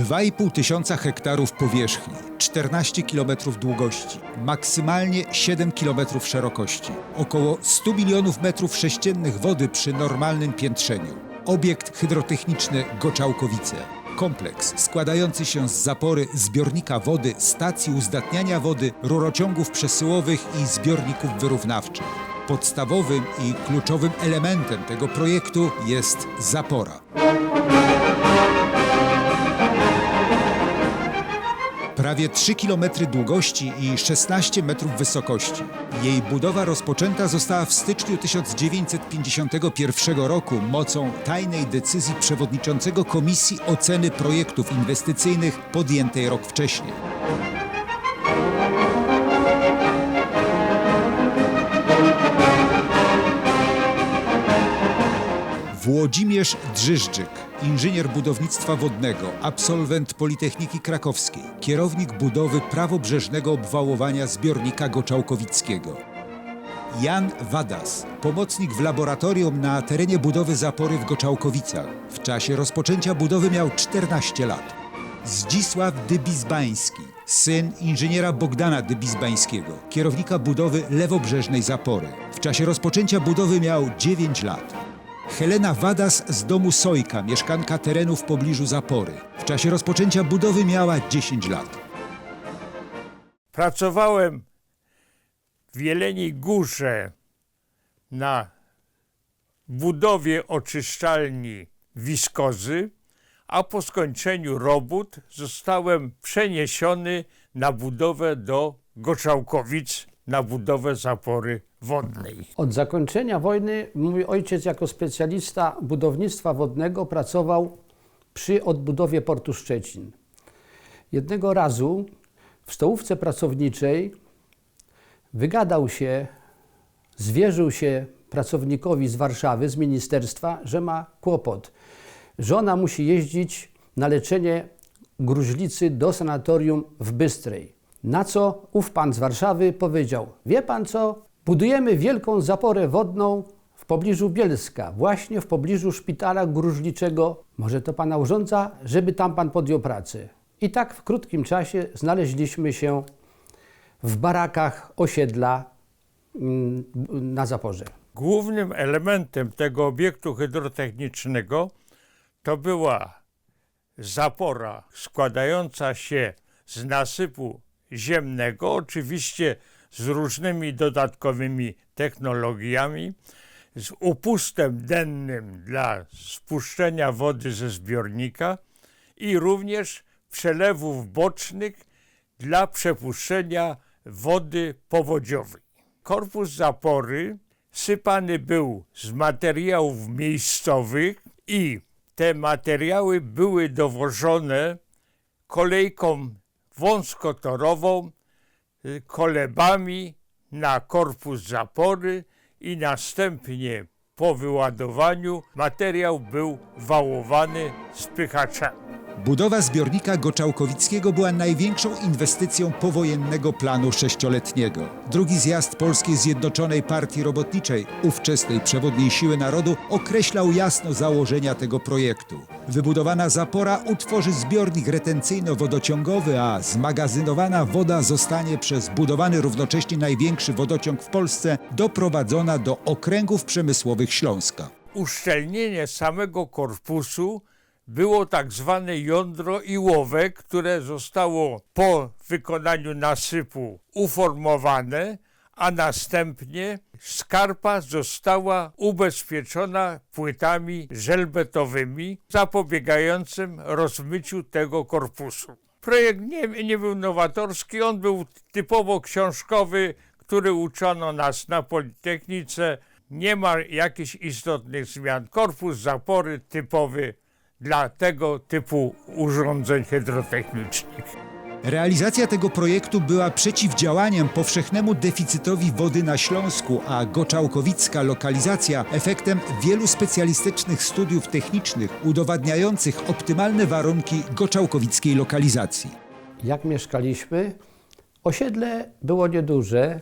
2,5 tysiąca hektarów powierzchni, 14 km długości, maksymalnie 7 km szerokości, około 100 milionów metrów sześciennych wody przy normalnym piętrzeniu. Obiekt hydrotechniczny Goczałkowice. Kompleks składający się z zapory zbiornika wody, stacji uzdatniania wody, rurociągów przesyłowych i zbiorników wyrównawczych. Podstawowym i kluczowym elementem tego projektu jest zapora. Prawie 3 km długości i 16 metrów wysokości. Jej budowa rozpoczęta została w styczniu 1951 roku mocą tajnej decyzji przewodniczącego Komisji Oceny Projektów Inwestycyjnych podjętej rok wcześniej. Włodzimierz Drzyżdżyk, inżynier budownictwa wodnego, absolwent Politechniki Krakowskiej, kierownik budowy prawobrzeżnego obwałowania zbiornika Goczałkowickiego. Jan Wadas, pomocnik w laboratorium na terenie budowy zapory w Goczałkowicach. W czasie rozpoczęcia budowy miał 14 lat. Zdzisław Dybizbański, syn inżyniera Bogdana Dybizbańskiego, kierownika budowy lewobrzeżnej zapory. W czasie rozpoczęcia budowy miał 9 lat. Helena Wadas z domu Sojka, mieszkanka terenu w pobliżu zapory. W czasie rozpoczęcia budowy miała 10 lat. Pracowałem w Jeleniej Górze na budowie oczyszczalni wiskozy, a po skończeniu robót zostałem przeniesiony na budowę do Goczałkowic, na budowę zapory wodnej. Od zakończenia wojny mój ojciec jako specjalista budownictwa wodnego pracował przy odbudowie portu Szczecin. Jednego razu w stołówce pracowniczej wygadał się, zwierzył się pracownikowi z Warszawy, z ministerstwa, że ma kłopot. Żona musi jeździć na leczenie gruźlicy do sanatorium w Bystrej. Na co ów pan z Warszawy powiedział: Wie pan co? Budujemy wielką zaporę wodną w pobliżu Bielska, właśnie w pobliżu szpitala gruźliczego. Może to pana urządza, żeby tam pan podjął pracę. I tak w krótkim czasie znaleźliśmy się w barakach osiedla mm, na zaporze. Głównym elementem tego obiektu hydrotechnicznego to była zapora składająca się z nasypu ziemnego, oczywiście z różnymi dodatkowymi technologiami, z upustem dennym dla spuszczenia wody ze zbiornika i również przelewów bocznych dla przepuszczenia wody powodziowej. Korpus zapory sypany był z materiałów miejscowych i te materiały były dowożone kolejką wąskotorową, kolebami na korpus zapory i następnie po wyładowaniu materiał był wałowany spychaczami. Budowa zbiornika Goczałkowickiego była największą inwestycją powojennego planu sześcioletniego. Drugi zjazd Polskiej Zjednoczonej Partii Robotniczej, ówczesnej przewodniej siły narodu, określał jasno założenia tego projektu. Wybudowana zapora utworzy zbiornik retencyjno-wodociągowy, a zmagazynowana woda zostanie przez budowany równocześnie największy wodociąg w Polsce doprowadzona do okręgów przemysłowych Śląska. uszczelnienie samego korpusu było tak zwane jądro iłowe, które zostało po wykonaniu nasypu uformowane, a następnie skarpa została ubezpieczona płytami żelbetowymi zapobiegającym rozmyciu tego korpusu. Projekt nie, nie był nowatorski, on był typowo książkowy, który uczono nas na Politechnice. Nie ma jakichś istotnych zmian. Korpus zapory typowy dla tego typu urządzeń hydrotechnicznych. Realizacja tego projektu była przeciwdziałaniem powszechnemu deficytowi wody na Śląsku, a goczałkowicka lokalizacja efektem wielu specjalistycznych studiów technicznych udowadniających optymalne warunki goczałkowickiej lokalizacji. Jak mieszkaliśmy, osiedle było nieduże,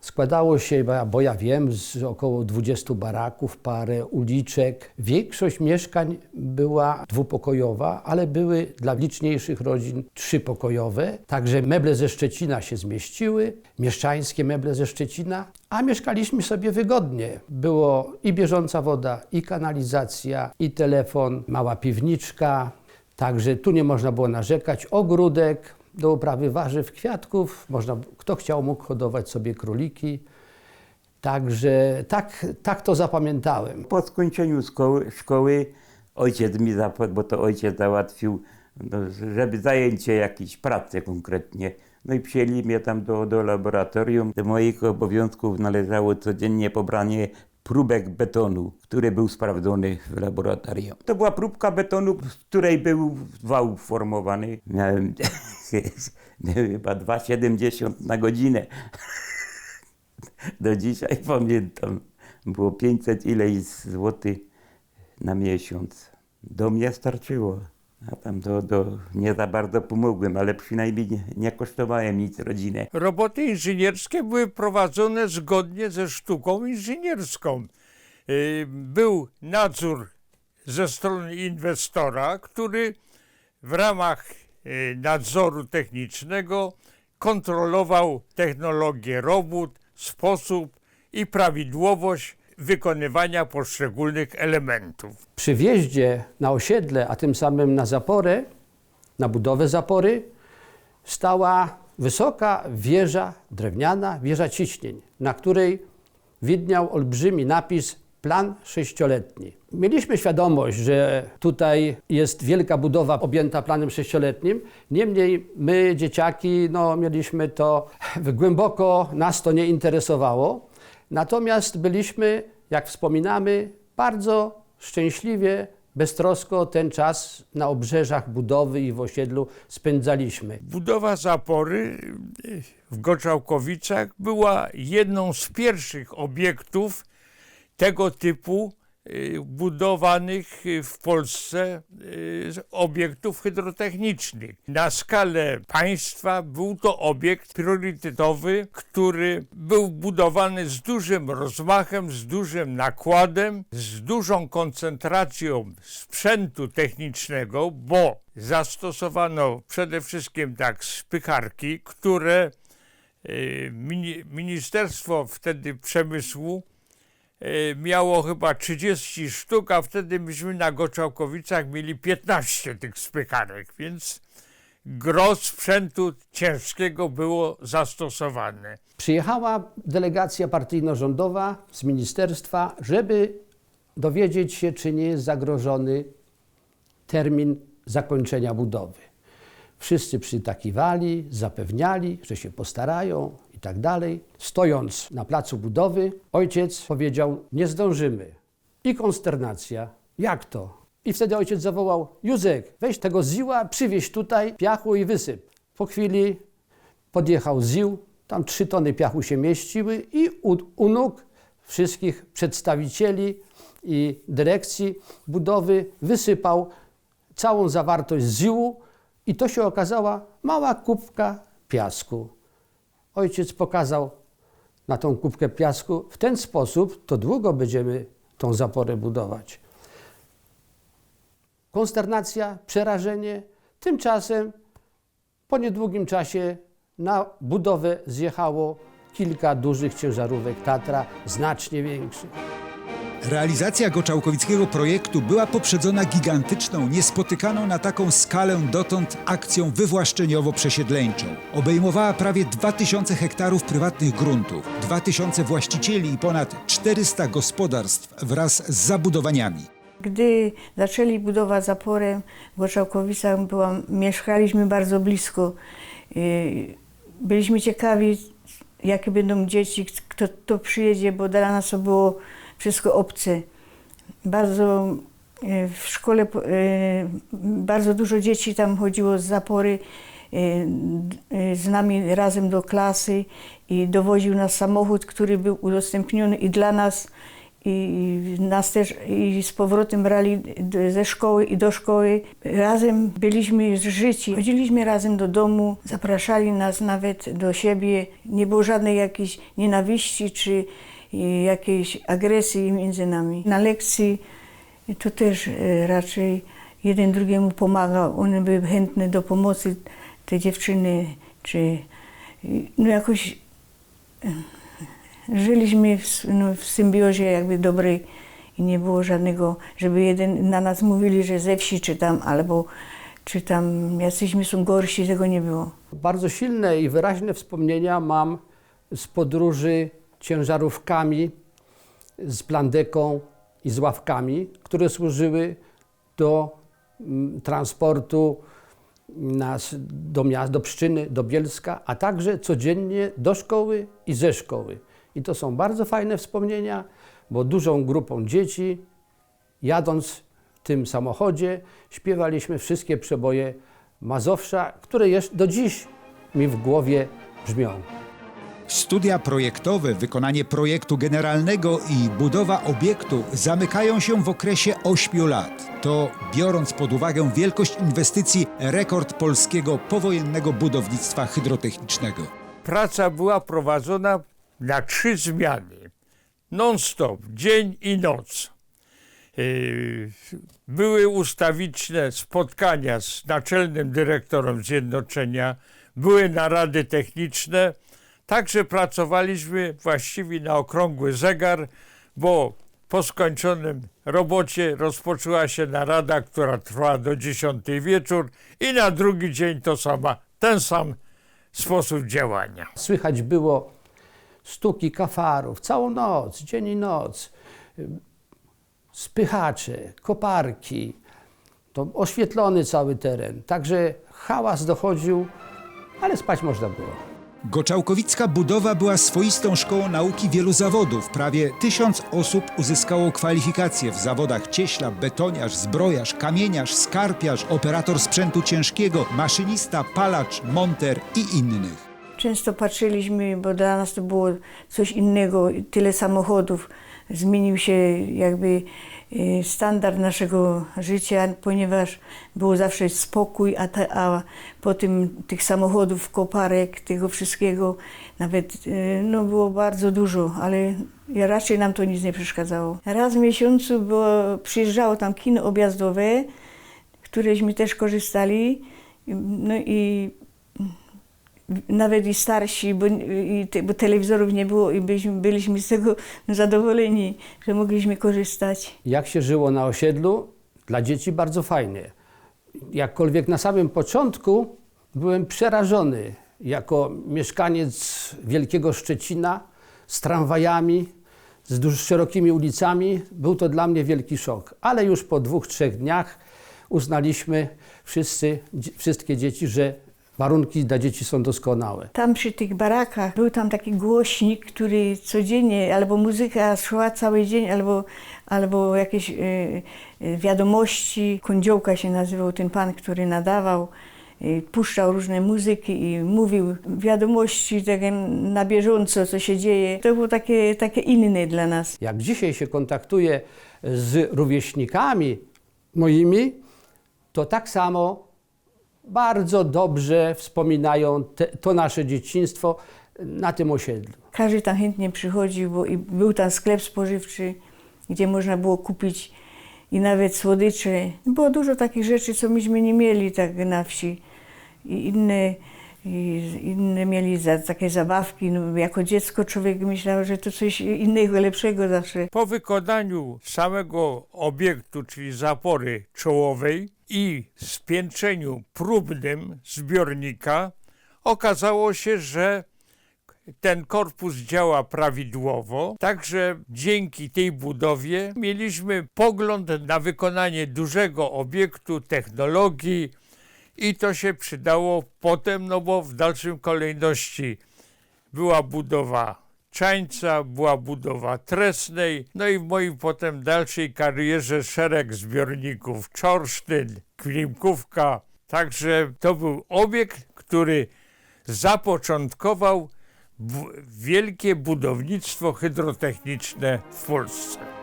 Składało się, bo ja- wiem, z około 20 baraków, parę uliczek. Większość mieszkań była dwupokojowa, ale były dla liczniejszych rodzin trzypokojowe. Także meble ze Szczecina się zmieściły, mieszczańskie meble ze Szczecina, a mieszkaliśmy sobie wygodnie. Było i bieżąca woda, i kanalizacja, i telefon, mała piwniczka. Także tu nie można było narzekać. Ogródek do uprawy warzyw, kwiatków. Można, kto chciał, mógł hodować sobie króliki. Także tak, tak to zapamiętałem. Po skończeniu szkoły, szkoły ojciec mi zapłacł, bo to ojciec załatwił, no, żeby zajęcie jakieś pracę konkretnie. No i przyjęli mnie tam do, do laboratorium. Do moich obowiązków należało codziennie pobranie próbek betonu, który był sprawdzony w laboratorium. To była próbka betonu, z której był wał formowany. Miałem chyba 2,70 na godzinę. Do dzisiaj pamiętam. Było 500 ileś złotych na miesiąc. Do mnie starczyło. A tam do, do nie za bardzo pomogłem, ale przynajmniej nie, nie kosztowałem nic rodzinę. Roboty inżynierskie były prowadzone zgodnie ze sztuką inżynierską. Y, Był nadzór ze strony inwestora, który w ramach y, nadzoru technicznego kontrolował technologię robót, sposób i prawidłowość wykonywania poszczególnych elementów. Przy wjeździe na osiedle, a tym samym na zaporę, na budowę zapory, stała wysoka wieża drewniana, wieża ciśnień, na której widniał olbrzymi napis plan sześcioletni. Mieliśmy świadomość, że tutaj jest wielka budowa objęta planem sześcioletnim, niemniej my, dzieciaki, no, mieliśmy to głęboko, nas to nie interesowało. Natomiast byliśmy, jak wspominamy, bardzo szczęśliwie, beztrosko ten czas na obrzeżach budowy i w osiedlu spędzaliśmy. Budowa zapory w Goczałkowicach była jedną z pierwszych obiektów tego typu budowanych y, w Polsce y, obiektów hydrotechnicznych. Na skalę państwa był to obiekt priorytetowy, który był budowany z dużym rozmachem, z dużym nakładem, z dużą koncentracją sprzętu technicznego, bo zastosowano przede wszystkim tak spycharki, które y, mini- Ministerstwo wtedy Przemysłu miało chyba 30 sztuk, a wtedy myśmy na Goczałkowicach mieli 15 tych spycharek, więc gro sprzętu ciężkiego było zastosowane. Przyjechała delegacja partyjno-rządowa z ministerstwa, żeby dowiedzieć się, czy nie jest zagrożony termin zakończenia budowy. Wszyscy przytakiwali, zapewniali, że się postarają i tak dalej. Stojąc na placu budowy, ojciec powiedział: Nie zdążymy. I konsternacja. Jak to? I wtedy ojciec zawołał: Józek, weź tego ziła, przywieź tutaj piachu i wysyp. Po chwili podjechał ZIL, tam trzy tony piachu się mieściły i u, u nóg wszystkich przedstawicieli i dyrekcji budowy wysypał całą zawartość ZIL-u i to się okazała mała kubka piasku. Ojciec pokazał na tą kubkę piasku, w ten sposób to długo będziemy tą zaporę budować. Konsternacja, przerażenie. Tymczasem po niedługim czasie na budowę zjechało kilka dużych ciężarówek Tatra, znacznie większych. Realizacja Goczałkowickiego projektu była poprzedzona gigantyczną, niespotykaną na taką skalę dotąd akcją wywłaszczeniowo-przesiedleńczą. Obejmowała prawie 2000 hektarów prywatnych gruntów, 2000 właścicieli i ponad 400 gospodarstw wraz z zabudowaniami. Gdy zaczęli budować zaporę w Goczałkowicach, byłam, mieszkaliśmy bardzo blisko. Yy, Byliśmy ciekawi, jakie będą dzieci, kto to przyjedzie, bo dla nas to było wszystko obce. Bardzo yy, w szkole yy, bardzo dużo dzieci tam chodziło z zapory yy, z nami razem do klasy i dowoził nas samochód, który był udostępniony i dla nas, i nas też i z powrotem brali ze szkoły i do szkoły. Razem byliśmy życi. Chodziliśmy razem do domu, zapraszali nas nawet do siebie. Nie było żadnej jakiejś nienawiści czy i jakiejś agresji między nami. Na lekcji to też e, raczej jeden drugiemu pomagał. One były chętne do pomocy, te dziewczyny, czy no jakoś żyliśmy w, no, w symbiozie jakby dobrej i nie było żadnego, żeby jeden na nas mówili, że ze wsi czy tam, albo czy tam jacyśmy są gorsi, tego nie było. Bardzo silne i wyraźne wspomnienia mam z podróży ciężarówkami, z plandeką i z ławkami, które służyły do mm, transportu nas do miast, do Pszczyny, do Bielska, a także codziennie do szkoły i ze szkoły. I to są bardzo fajne wspomnienia, bo dużą grupą dzieci, jadąc w tym samochodzie, śpiewaliśmy wszystkie przeboje Mazowsza, które jeszcze do dziś mi w głowie brzmią. Studia projektowe, wykonanie projektu generalnego i budowa obiektu zamykają się w okresie 8 lat. To, biorąc pod uwagę wielkość inwestycji, rekord polskiego powojennego budownictwa hydrotechnicznego. Praca była prowadzona na trzy zmiany. Non-stop, dzień i noc. Yy, Były ustawiczne spotkania z naczelnym dyrektorem zjednoczenia, były narady techniczne, także pracowaliśmy właściwie na okrągły zegar, bo po skończonym robocie rozpoczęła się narada, która trwała do 10 wieczór i na drugi dzień to sama, ten sam sposób działania. Słychać było stuki kafarów całą noc, dzień i noc, spychacze, koparki, to oświetlony cały teren. Także hałas dochodził, ale spać można było. Goczałkowicka budowa była swoistą szkołą nauki wielu zawodów. Prawie tysiąc osób uzyskało kwalifikacje w zawodach cieśla, betoniarz, zbrojarz, kamieniarz, skarpiarz, operator sprzętu ciężkiego, maszynista, palacz, monter i innych. Często patrzyliśmy, bo dla nas to było coś innego, tyle samochodów. Zmienił się jakby e, standard naszego życia, ponieważ było zawsze spokój, a, a po tym tych samochodów, koparek, tego wszystkiego nawet e, no, było bardzo dużo, ale raczej nam to nic nie przeszkadzało. Raz w miesiącu było, przyjeżdżało tam kino objazdowe, któreśmy też korzystali. No i nawet i starsi, bo, i te, bo telewizorów nie było i byliśmy, byliśmy z tego zadowoleni, że mogliśmy korzystać. Jak się żyło na osiedlu? Dla dzieci bardzo fajnie. Jakkolwiek na samym początku byłem przerażony jako mieszkaniec Wielkiego Szczecina z tramwajami, z duż, szerokimi ulicami. Był to dla mnie wielki szok. Ale już po dwóch, trzech dniach uznaliśmy wszyscy, wszystkie dzieci, że warunki dla dzieci są doskonałe. Tam przy tych barakach był tam taki głośnik, który codziennie albo muzyka szła cały dzień, albo, albo jakieś e, e, wiadomości. Kądziołka się nazywał ten pan, który nadawał. e, Puszczał różne muzyki i mówił wiadomości takie na bieżąco, co się dzieje. To było takie, takie inne dla nas. Jak dzisiaj się kontaktuję z rówieśnikami moimi, to tak samo bardzo dobrze wspominają te, to nasze dzieciństwo na tym osiedlu. Każdy tam chętnie przychodził, bo i był tam sklep spożywczy, gdzie można było kupić i nawet słodycze. Było dużo takich rzeczy, co myśmy nie mieli tak na wsi. I inne, i inne mieli za, takie zabawki. No, jako dziecko człowiek myślał, że to coś innego, lepszego zawsze. Po wykonaniu samego obiektu, czyli zapory czołowej i spiętrzeniu próbnym zbiornika, okazało się, że ten korpus działa prawidłowo, także dzięki tej budowie mieliśmy pogląd na wykonanie dużego obiektu, technologii i to się przydało potem, no bo w dalszym kolejności była budowa Czańca, była budowa Tresnej, no i w mojej potem dalszej karierze szereg zbiorników Czorsztyn, Klimkówka. Także to był obiekt, który zapoczątkował wielkie budownictwo hydrotechniczne w Polsce.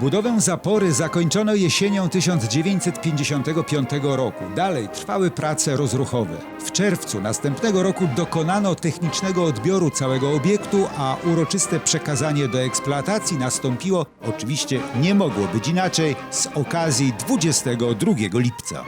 Budowę zapory zakończono jesienią 1955 roku. Dalej trwały prace rozruchowe. W czerwcu następnego roku dokonano technicznego odbioru całego obiektu, a uroczyste przekazanie do eksploatacji nastąpiło, oczywiście nie mogło być inaczej, z okazji 22 lipca.